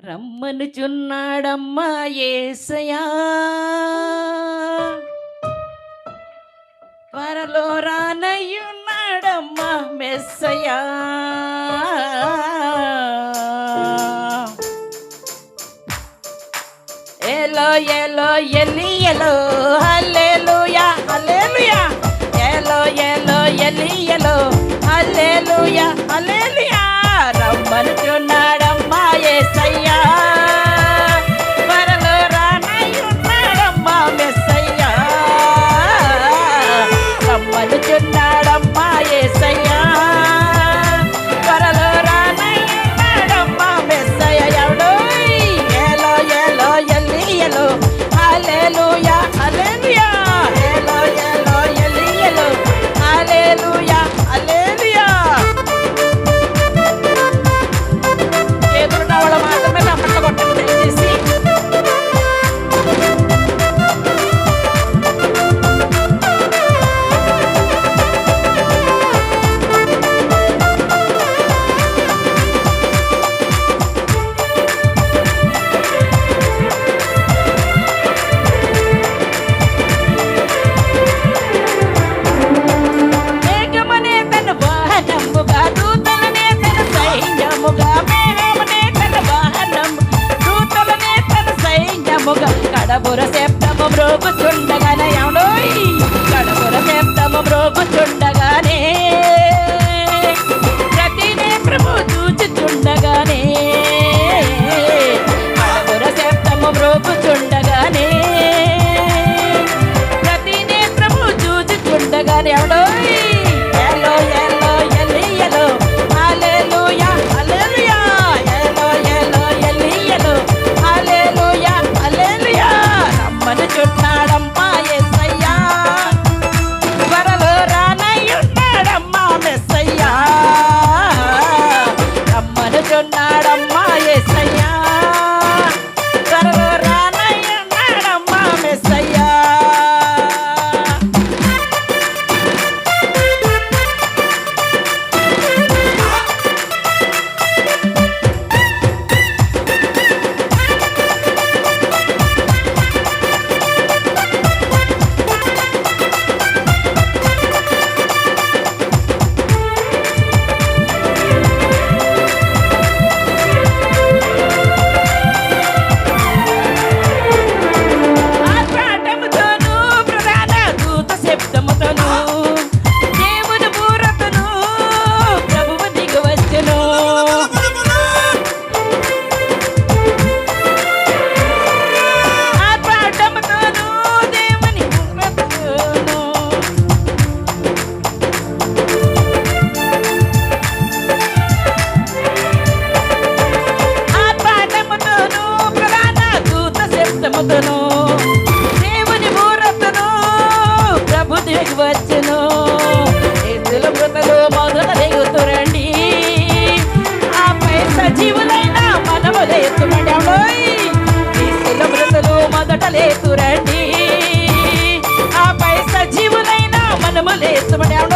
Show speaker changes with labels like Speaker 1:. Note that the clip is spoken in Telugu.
Speaker 1: రమ్మనుచున్నాడమ్మా ఏసయా త్వరలో రానయ్యున్నాడమ్మా మెస్సయా ఎలో ఎలో ఎలి ఎలో హలే చెప్తాము కడబుర చెప్తాము బ్రోకు చుండగానే కడబుర చెప్తాము బ్రోకు చుండగానే. పొందును దేవుని మూరతను ప్రభు దిగి వచ్చును. మొదట దిగుతురండి ఆపై సజీవులైన మనము లేతుమడోయ్ మృతలు మొదట లేతురండి ఆపై సజీవులైన మనము లేతుమడోయ్